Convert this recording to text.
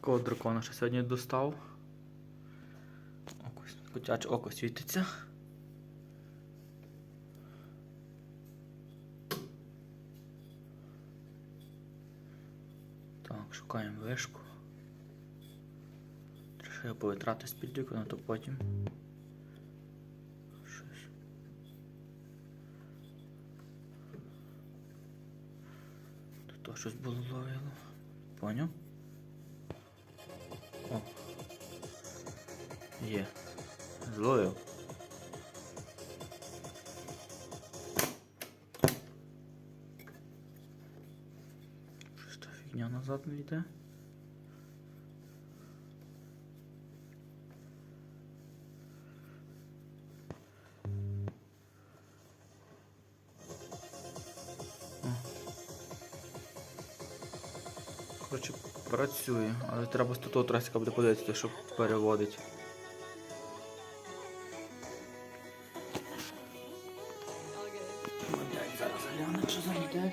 Такого дракона ще сьогодні достав. Око, котяче око світиться. Так, шукаємо вишку. Треба повитрати з під вікна, то потім. Щось. Тут то щось було ловило. Поняв? О. Є. Зловив. Щось та фігня назад не йде. Коротше, працює, але треба з того трасика буде подивитися, щоб переводить. Зараз гляне, що зайде.